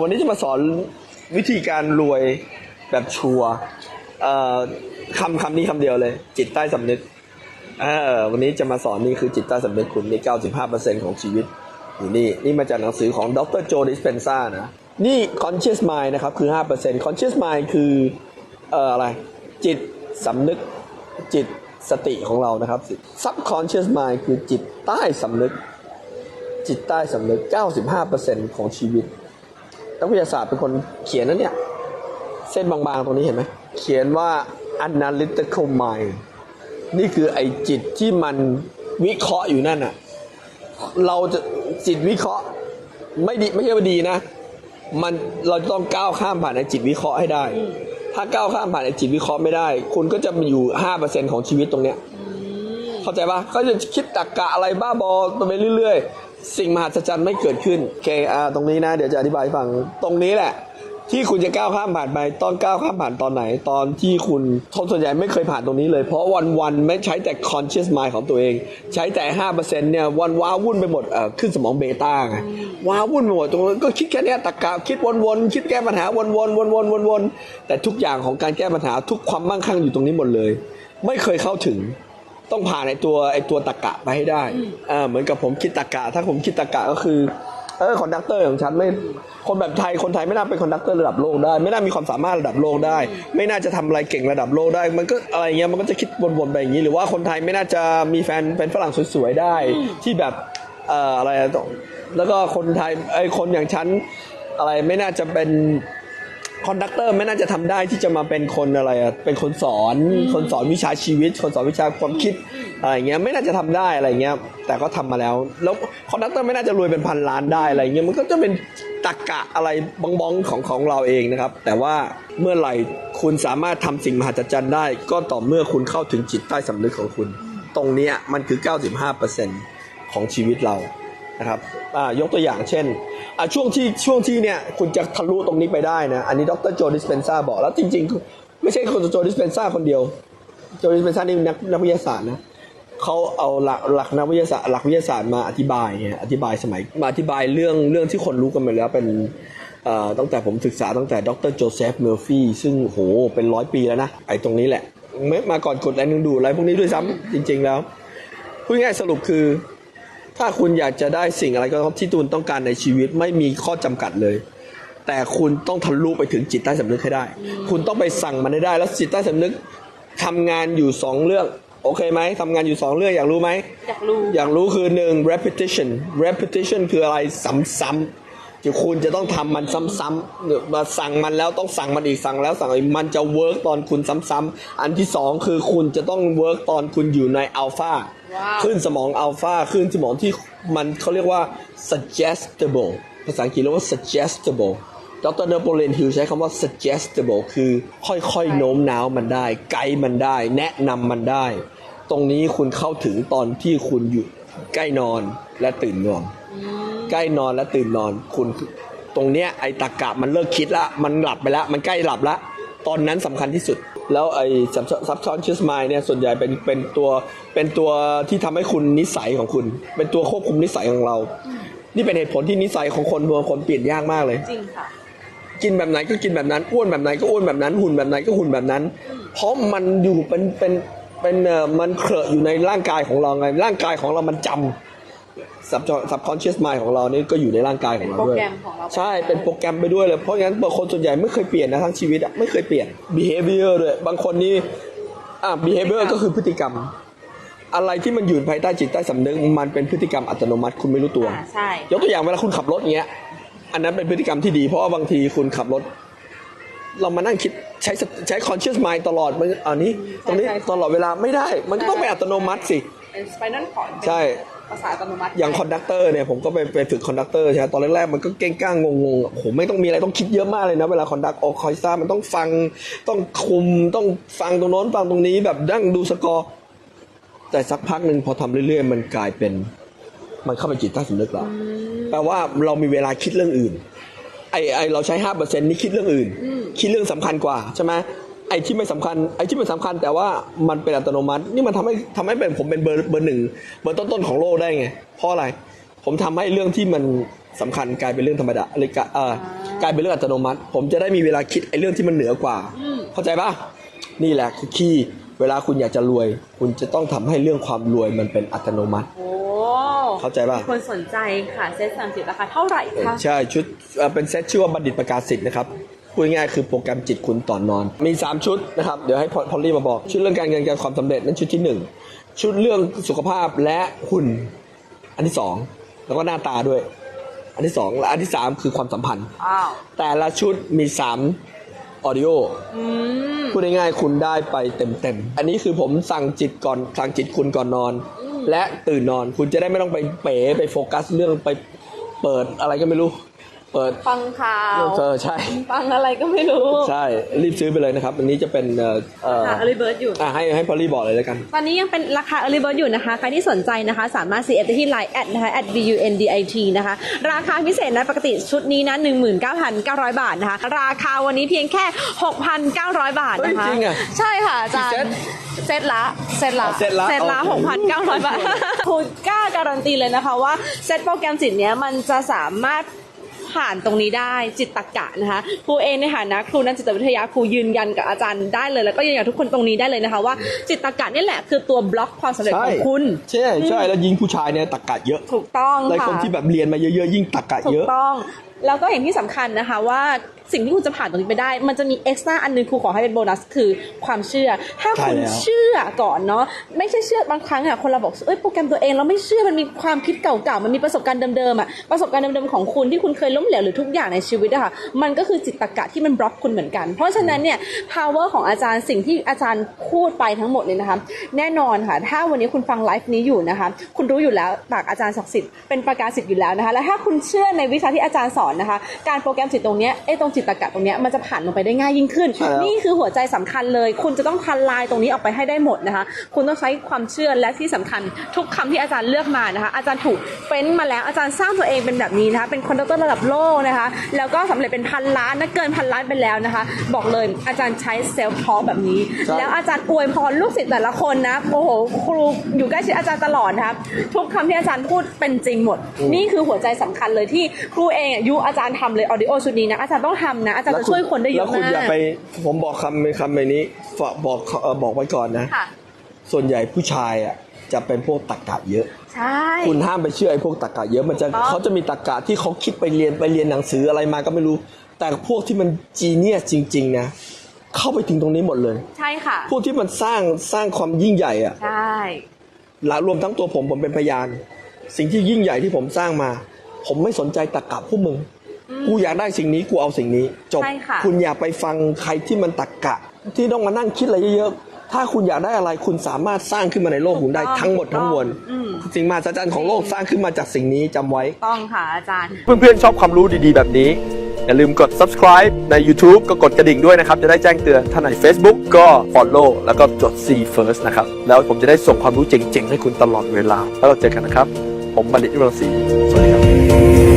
วันนี้จะมาสอนวิธีการรวยแบบชัวคำคำนี้คำเดียวเลย จิตใต้สำนึกวันนี้จะมาสอนนี่คือจิตใต้สำนึกคุณนี่เก้าสิบห้าเปอร์เซ็นของชีวิตอยู่นี่นี่มาจากหนังสือของดรโจดิสเพนซ่านะ นี่ conscious mind นะครับคือห้าเปอร์เซ็น conscious mind คือเอ่ออะไร จิตสำนึกจิตสติของเรานะครับ subconscious mind คือจิตใต้สำนึก จิตใต้สำนึก 95%ของชีวิต นักวิทยาศาสตร์เป็นคนเขียนนะเนี่ย เส้นบางๆตรงนี้เห็นไหม เขียนว่า analytical mind นี่คือไอจิตที่มันวิเคราะห์อยู่นั่นน่ะเราจะจิตวิเคราะห์ไม่ดีไม่ใช่ว่าดีนะ มันเราจะต้องก้าวข้ามผ่านไอจิตวิเคราะห์ให้ได้ ถ้าก้าวข้ามผ่านไอจิตวิเคราะห์ไม่ได้ คุณก็จะมาอยู่5%ของชีวิตตรงเนี้ยเข้าใจปะก็จะคิดตรกกะอะไรบ้าบอไปเรื่อย สิ่งมหัศจรรย์ไม่เกิดขึ้นโอเคอ่าตรงนี้นะ เดี๋ยวจะอธิบายให้ฟังตรงนี้แหละ ที่คุณจะก้าวข้ามผ่านไปตอนก้าวข้ามผ่านตอนไหน ตอนที่คุณคนส่วนใหญ่ไม่เคยผ่านตรงนี้เลย เพราะวันๆไม่ใช้แต่ conscious mind ของตัวเอง ใช้แต่ห้าเปอร์เซ็นต์เนี่ยวันว้าวุ่นไปหมดเอ่อขึ้นสมองเบต้าไงว้าวุ่นไปหมดตรงนั้นก็คิดแค่เนี้ยตรกกะคิดวนๆคิดแก้ปัญหาวนๆวนๆวนๆแต่ทุกอย่างของการแก้ปัญหาทุกความมั่งคั่งอยู่ตรงนี้หมดเลย ไม่เคยเข้าถึง ต้องผ่านไอตัวไอตัวตะกะไปให้ได้อ่าเหมือนกับผมคิดตะกะ ถ้าผมคิดตะกะก็คือเออคอนดักเตอร์ของฉันไม่คนแบบไทยคนไทยไม่น่าเป็นคอนดักเตอร์ระดับโลกได้ ไม่น่ามีความสามารถระดับโลกได้ ไม่น่าจะทำอะไรเก่งระดับโลกได้ มันก็อะไรเงี้ยมันก็จะคิดวนๆไปอย่างนี้ หรือว่าคนไทยไม่น่าจะมีแฟนเป็นฝรั่งสวยๆได้ ที่แบบเอ่ออะไรอะต้องแล้วก็คนไทยไอคนอย่างฉันอะไรไม่น่าจะเป็น คอนดักเตอร์ไม่น่าจะทำได้ที่จะมาเป็นคนอะไรอะเป็นคนสอนคนสอนวิชาชีวิต คนสอนวิชาความคิดอะไรเงี้ยไม่น่าจะทำได้อะไรเงี้ยแต่ก็ทำมาแล้ว แล้วคอนดักเตอร์ไม่น่าจะรวยเป็นพันล้านได้อะไรเงี้ยมันก็จะเป็นตรกกะอะไรบองบองๆของของเราเองนะครับ แต่ว่าเมื่อไหร่คุณสามารถทำสิ่งมหัศจรรย์ได้ ก็ต่อเมื่อคุณเข้าถึงจิตใต้สำนึกของคุณ ตรงเนี้ยมันคือ 95%ของชีวิตเรานะครับอ่ายกตัวอย่างเช่นอ่า ช่วงที่ช่วงที่เนี่ยคุณจะทะลุตรงนี้ไปได้นะ อันนี้ดรโจดิสเพนซ่าบอกแล้วจริงๆ ไม่ใช่คนโจดิสเพนซ่าคนเดียว โจดิสเพนซ่านี่นักนักวิทยาศาสตร์นะเขาเอาหลักหลักนักวิทยาศาสตร์หลักวิทยาศาสตร์มาอธิบายไงอธิบายสมัยมาอธิบายเรื่องเรื่องที่คนรู้กันมาแล้วเป็นตั้งแต่ผมศึกษาตั้งแต่ดรโจเซฟเมอร์ฟี่ซึ่งโหเป็นร้อยปีแล้วนะไอ้ตรงนี้แหละม่มาก่อนกดแรงดึงดูอะไรพวกนี้ด้วยซ้ำจริง ๆ แล้วพูดง่ายสรุปคือ ถ้าคุณอยากจะได้สิ่งอะไรก็ตามที่ตูนต้องการในชีวิตไม่มีข้อจำกัดเลย แต่คุณต้องทะลุไปถึงจิตใต้สำนึกให้ได้ คุณต้องไปสั่งมันให้ได้ แล้วจิตใต้สำนึกทำงานอยู่สองเรื่องโอเคไหมทำงานอยู่สองเรื่องอยากรู้ไหมอยากรู้อยากรู้คือหนึ่ง repetition repetition คืออะไรซ้ำๆจะคุณจะต้องทำมันซ้ำๆหรือมาสั่งมันแล้วต้องสั่งมันอีกสั่งแล้วสั่งอีกมันจะเวิร์กตอนคุณซ้ำๆอันที่สองคือคุณจะต้องเวิร์กตอนคุณอยู่ในอัลฟาว้าว คลื่นสมองอัลฟาคลื่นสมองที่มันเขาเรียกว่า suggestible ภาษาอังกฤษเรียกว่า suggestible ดรเนโปเลียนฮิลใช้คำว่า suggestible คือค่อยๆโน้มน้าวมันได้ ไกด์มันได้ แนะนำมันได้ ตรงนี้คุณเข้าถึงตอนที่คุณอยู่ใกล้นอนและตื่นนอนใกล้นอนและตื่นนอน คุณตรงเนี้ยไอ้ตะกะมันเลิกคิดละ มันหลับไปแล้วมันใกล้หลับละ ตอนนั้นสำคัญที่สุด แล้วไอ้ subconscious mind เนี่ยส่วนใหญ่เป็นเป็นตัวเป็นตัวที่ทำให้คุณนิสัยของคุณ เป็นตัวควบคุมนิสัยของเรา นี่เป็นเหตุผลที่นิสัยของคนบางคนเปลี่ยนยากมากเลยจริงค่ะกินแบบไหนก็กินแบบนั้นอ้วนแบบไหนก็อ้วนแบบนั้นหุ่นแบบไหนก็หุ่นแบบนั้น เพราะมันอยู่เป็นเป็นเป็นเอ่อมันเคอะอยู่ในร่างกายของเราไงร่างกายของเรามันจำ sub subconscious mind ของเรานี่ก็อยู่ในร่างกายของเราด้วยเป็นโปรแกรมของเราใช่เป็นโปรแกรมไปด้วยเลย เพราะงั้นบางคนส่วนใหญ่ไม่เคยเปลี่ยนนะทั้งชีวิตอะไม่เคยเปลี่ยน behavior ด้วยบางคนนี่อะ behavior ก็คือพฤติกรรม อะไรที่มันอยู่ภายใต้จิตใต้สำนึกมันเป็นพฤติกรรมอัตโนมัติคุณไม่รู้ตัวอ่าใช่ยกตัวอย่างเวลาคุณขับรถอย่างเงี้ย อันนั้นเป็นพฤติกรรมที่ดี เพราะว่าบางทีคุณขับรถ เรามานั่งคิดใช้สติใช้ conscious mind ตลอดมันอันนี้ ตรงนี้ใช่ใช่ตลอดเวลาไม่ได้ มันก็ต้องเป็นอัตโนมัติสิเป็นสไปนัลคอร์ดใช่ ภาษาอัตโนมัติอย่างคอนดักเตอร์เนี่ยผมก็ไปไปฝึกคอนดักเตอร์ใช่ไหมตอนแรกๆมันก็เก้งก้างงงๆโอ้โหไม่ต้องมีอะไรต้องคิดเยอะมากเลยนะ เวลาคอนดักโอคอยซ่ามันต้องฟังต้องคุมต้องฟังตรงโน้นฟังตรงนี้แบบดั้งดูสกอร์ แต่สักพักหนึ่งพอทำเรื่อยๆ มันกลายเป็น มันเข้าไปจิตใต้สำนึกเราแปลว่าเรามีเวลาคิดเรื่องอื่นไอไอเราใช้ห้าเปอร์เซ็นต์นี่คิดเรื่องอื่น คิดเรื่องสำคัญกว่าใช่ไหม ไอที่ไม่สำคัญไอที่ไม่สำคัญ แต่ว่ามันเป็นอัตโนมัติ นี่มันทำให้ทำให้เป็นผมเป็นเบอร์เบอร์หนึ่งเบอร์ต้นๆของโลกได้ไง เพราะอะไร ผมทำให้เรื่องที่มันสำคัญกลายเป็นเรื่องธรรมดาเลยกะเออกลายเป็นเรื่องอัตโนมัติ ผมจะได้มีเวลาคิดไอ้เรื่องที่มันเหนือกว่า เข้าใจปะนี่แหละคือคีย์เวลาคุณอยากจะรวย คุณจะต้องทำให้เรื่องความรวยมันเป็นอัตโนมัติโอ้เข้าใจป่ะมีคนสนใจค่ะเซตสามสิบราคาเท่าไหร่คะใช่ชุดเอ่อเป็นเซตชื่อว่าบัณฑิตประกาศสิทธิ์นะครับ พูดง่ายๆคือโปรแกรมจิตคุณต่อนนอน มี 3 ชุดนะครับ เดี๋ยวให้พอพอลลี่มาบอก ชุดเรื่องการเงินการความสำเร็จนั่นชุดที่ 1 ชุดเรื่องสุขภาพและหุ่น อันที่ 2 แล้วก็หน้าตาด้วย อันที่ 2 และอันที่ 3 คือความสัมพันธ์อ้าวแต่ละชุดมี 3 ออดิโออืมพูดง่ายๆคุณได้ไปเต็มๆ อันนี้คือผมสั่งจิตก่อนสั่งจิตคุณก่อนนอน และตื่นนอนคุณจะได้ไม่ต้องไปเป๋ไปโฟกัสเรื่องไปเปิดอะไรก็ไม่รู้ เปิดฟังข่าวเออใช่ ฟังอะไรก็ไม่รู้ ใช่ รีบซื้อไปเลยนะครับ อันนี้จะเป็นเอ่อเอ่อค่ะ early bird อยู่อะให้ให้พอลลี่บอกเลยแล้วกัน ตอนนี้ยังเป็นราคา early bird อยู่นะคะ ใครที่สนใจนะคะ สามารถ CF ได้ที่ Line แอดนะคะ at bundit นะคะ ราคาพิเศษนะปกติชุดนี้นะ19,900 บาทนะคะ ราคาวันนี้เพียงแค่ 6,900 บาทนะคะเฮ้ยจริงอะใช่ค่ะอาจารย์กี่เซตเซตละเซตละอ๋อเซตละเซตละโอเค6,900 บาทคุณกล้าการันตีเลยนะคะว่าเซตโปรแกรมจิตเนี้ยมันจะสามารถ ผ่านตรงนี้ได้จิตตรกะนะคะครูเองในฐานะครูนักจิตวิทยาครูยืนยันกับอาจารย์ได้เลย แล้วก็ยืนยันกับทุกคนตรงนี้ได้เลยนะคะว่าจิตตรกะนี่แหละคือตัวบล็อกความสำเร็จของคุณใช่ใช่แล้วยิงผู้ชายเนี่ยตักกะเยอะถูกต้องเลยค่ะคนที่แบบเรียนมาเยอะๆยิ่งตักกะถูเยกอะต้อง แล้วก็อย่างที่สำคัญนะคะว่าสิ่งที่คุณจะผ่านตรงนี้ไปได้ มันจะมีเอ็กซ์ตร้าอันหนึงครูขอให้เป็นโบนัสคือความเชื่อ ถ้าคุณเชื่อก่อนเนาะไม่ใช่เชื่อบางครั้งอะคนเราบอกเอ้ยโปรแกรมตัวเองเราไม่เชื่อมันมีความคิดเก่าๆมันมีประสบการณ์เดิมๆอะประสบการณ์เดิมๆของคุณที่คุณเคยล้มเหลวหรือทุกอย่างในชีวิตอะค่ะมันก็คือจิตตรกะที่มันบล็อกคุณเหมือนกัน เพราะฉะนั้นเนี่ย power ของอาจารย์สิ่งที่อาจารย์พูดไปทั้งหมดเนี่ยนะคะแน่นอนค่ะ ถ้าวันนี้คุณฟังไลฟ์นี้อยู่นะคะคุณรู้อยู่แล้วปากอาจารย์ศักดิ์สิทธิ์เป็นประกาศสิทธิ์อยู่แล้วนะคะและถ้าคุณเชื่อในวิชาที่อาจารย์สอนนะคะ การโปรแกรมจิตตรงเนี้ยไอ้ตรงจิตตรกะตรงเนี้ยมันจะผ่านลงไปได้ง่ายยิ่งขึ้นใช่แล้วนี่คือหัวใจสำคัญเลย คุณจะต้องทันลายตรงนี้ออกไปให้ได้หมดนะคะ คุณต้องใช้ความเชื่อและที่สำคัญ ทุกคำที่อาจารย์เลือกมานะคะ อาจารย์ถูกเฟ้นมาแล้วอาจารย์สร้างตัวเองเป็นแบบนี้นะคะ เป็นคอนดักเตอร์ระดับโลกนะคะ แล้วก็สำเร็จเป็นพันล้านนะเกินพันล้านไปแล้วนะคะ บอกเลยอาจารย์ใช้เซลฟ์ทอแบบนี้ใช่แล้วอาจารย์อวยพรลูกศิษย์แต่ละคนนะโอ้โหครูอยู่ใกล้ชิดอาจารย์ตลอดนะคะทุกคำที่อาจารย์พูดเป็นจริงหมด นี่คือหัวใจสำคัญเลยที่ครูเองอะยุอาจารย์ทำเลยออดิโอชุดนี้นะอาจารย์ต้องทำนะ อาจารย์จะช่วยคนได้เยแล้วอะคุณมาอย่ากไปผมบอกคำคำในนี้ฝากบอกเอ่อบอกไว้ก่อนนะค่ะส่วนใหญ่ผู้ชายอะจะเป็นพวกตักกะเยอะ ใช่ คุณห้ามไปเชื่อไอ้พวกตักกะเยอะมันจะถูกต้องเขาจะมีตักกะที่เขาคิดไปเรียนไปเรียนหนังสืออะไรมาก็ไม่รู้ แต่พวกที่มันจีเนียสจริง ๆ นะ เข้าไปถึงตรงนี้หมดเลย ใช่ค่ะ พวกที่มันสร้างสร้างความยิ่งใหญ่อะใช่และรวมทั้งตัวผมผมเป็นพยาน สิ่งที่ยิ่งใหญ่ที่ผมสร้างมา ผมไม่สนใจตักกะพวกมึง กูอยากได้สิ่งนี้กูเอาสิ่งนี้ จบ ใช่ค่ะ คุณอย่าไปฟังใครที่มันตักกะ ที่ต้องมานั่งคิดอะไรเยอะๆ ถ้าคุณอยากได้อะไรคุณสามารถสร้างขึ้นมาในโลกคุณได้ทั้งหมดทั้งมวลอืม สิ่งมหัศจรรย์ของโลกสร้างขึ้นมาจากสิ่งนี้จำไว้ ต้องค่ะอาจารย์ เพื่อนๆ ชอบความรู้ดีๆ แบบนี้ อย่าลืมกด subscribe ใน YouTube ก็กดกระดิ่งด้วยนะครับ จะได้แจ้งเตือนถ้าใน Facebook ก็ follow แล้วก็จด see first นะครับ แล้วผมจะได้ส่งความรู้เจ๋งๆ ให้คุณตลอดเวลา แล้วเราเจอกันนะครับ ผมบัณฑิตยุรศรีสวัสดีครับ